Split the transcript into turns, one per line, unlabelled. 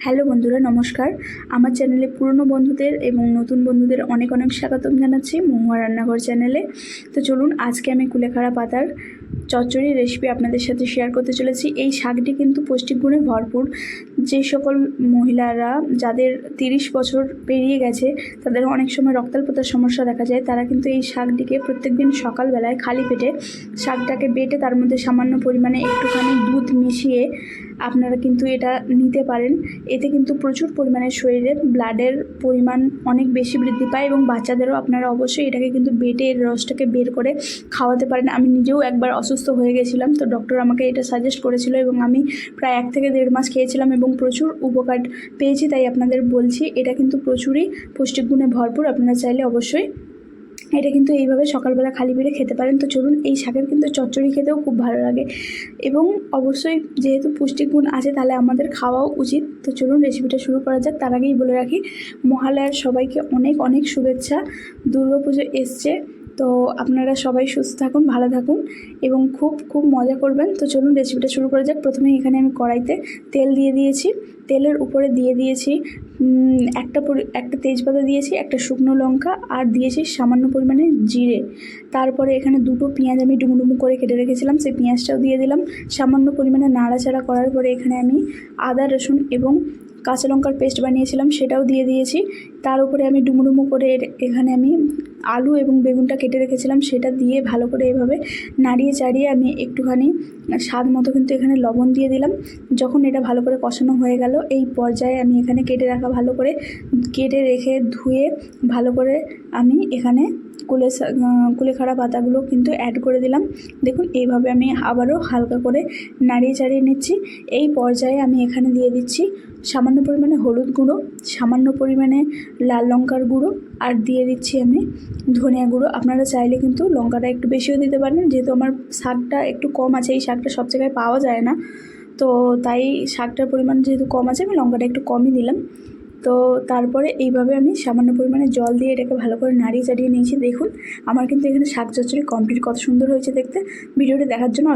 Hello বন্ধুরা, নমস্কার। আমার চ্যানেলে পুরনো বন্ধুদের এবং নতুন বন্ধুদের অনেক অনেক স্বাগতম জানাচ্ছি মহুয়া রান্নাঘর চ্যানেলে। তো চলুন, আজকে আমি কুলেখাড়া পাতার চচ্চড়ি রেসিপি আপনাদের সাথে শেয়ার করতে চলেছি। এই শাকটি কিন্তু পুষ্টিগুণে ভরপুর। যে সকল মহিলারা যাদের তিরিশ বছর পেরিয়ে গেছে, তাদের অনেক সময় রক্তাল্পতার সমস্যা দেখা যায়। তারা কিন্তু এই শাকটিকে প্রত্যেকদিন সকালবেলায় খালি পেটে শাকটাকে বেটে তার মধ্যে সামান্য পরিমাণে একটুখানি দুধ মিশিয়ে আপনারা কিন্তু এটা নিতে পারেন। এতে কিন্তু প্রচুর পরিমাণে শরীরে ব্লাডের পরিমাণ অনেক বেশি বৃদ্ধি পায় এবং বাচ্চাদেরও আপনারা অবশ্যই এটাকে কিন্তু বেটে এর রসটাকে বের করে খাওয়াতে পারেন। আমি নিজেও একবার অসুস্থ হয়ে গেছিলাম, তো ডক্টর আমাকে এটা সাজেস্ট করেছিল এবং আমি প্রায় এক থেকে দেড় মাস খেয়েছিলাম এবং প্রচুর উপকার পেয়েছি, তাই আপনাদের বলছি, এটা কিন্তু প্রচুরই পুষ্টিগুণে ভরপুর, আপনারা চাইলে অবশ্যই এটা কিন্তু এইভাবে সকালবেলা খালি পেটে খেতে পারেন। তো চলুন, এই শাকের কিন্তু চচ্চড়ি খেতেও খুব ভালো লাগে এবং অবশ্যই যেহেতু পুষ্টিগুণ আছে, তাহলে আমাদের খাওয়াও উচিত। তো চলুন, রেসিপিটা শুরু করা যাক। তার আগেই বলে রাখি, মহালয়ার সবাইকে অনেক অনেক শুভেচ্ছা। দুর্গাপুজো এসছে। তো আপনারা সবাই সুস্থ থাকুন, ভালো থাকুন এবং খুব খুব মজা করবেন। তো চলুন রেসিপিটা শুরু করা যাক। প্রথমে এখানে আমি কড়াইতে তেল দিয়ে দিয়েছি। তেলের উপরে দিয়ে দিয়েছি একটা একটা তেজপাতা দিয়েছি, একটা শুকনো লঙ্কা আর দিয়েছি সামান্য পরিমাণে জিরে। তারপরে এখানে দুটো পেঁয়াজ আমি ডুমুডুমু করে কেটে রেখেছিলাম। সেই পেঁয়াজটাও দিয়ে দিলাম। সামান্য পরিমাণে নাড়াচাড়া করার পরে এখানে আমি আদা, রসুন এবং কাঁচা লঙ্কার পেস্ট বানিয়েছিলাম, সেটাও দিয়ে দিয়েছি। তার উপরে আমি ডুমুডুমু করে এখানে আমি আলু এবং বেগুনটা কেটে রেখেছিলাম, সেটা দিয়ে ভালো করে এভাবে নাড়িয়ে চাড়িয়ে আমি একটুখানি স্বাদ মতো কিন্তু এখানে লবণ দিয়ে দিলাম। যখন এটা ভালো করে কষানো হয়ে গেল, এই পর্যায়ে আমি এখানে কেটে রাখা ভালো করে, কেটে রেখে ধুয়ে ভালো করে আমি এখানে কুলে আহ, কুলেখাড়া পাতাগুলো কিন্তু অ্যাড করে দিলাম। দেখুন এইভাবে আমি আবারও হালকা করে নাড়িয়ে চাড়িয়ে নিচ্ছি। এই পর্যায়ে আমি এখানে দিয়ে দিচ্ছি সামান্য পরিমাণে হলুদ গুঁড়ো সামান্য পরিমাণে লাল লঙ্কার গুঁড়ো আর দিয়ে দিচ্ছি আমি ধনিয়া গুঁড়ো। আপনারা চাইলে কিন্তু লঙ্কাটা একটু বেশিও দিতে পারেন যেহেতু আমার শাকটা একটু কম আছে এই শাকটা সব জায়গায় পাওয়া যায় না। তো তাই শাকটার পরিমাণ যেহেতু কম আছে আমি লঙ্কাটা একটু কমই দিলাম। তো তারপরে এইভাবে আমি সামান্য পরিমাণে জল দিয়ে এটাকে ভালো করে নাড়িয়ে চাড়িয়ে নিয়েছি। দেখুন, আমার কিন্তু এখানে শাক চচ্চড়ি কমপ্লিট কত সুন্দর হয়েছে দেখতে। ভিডিওটি দেখার জন্য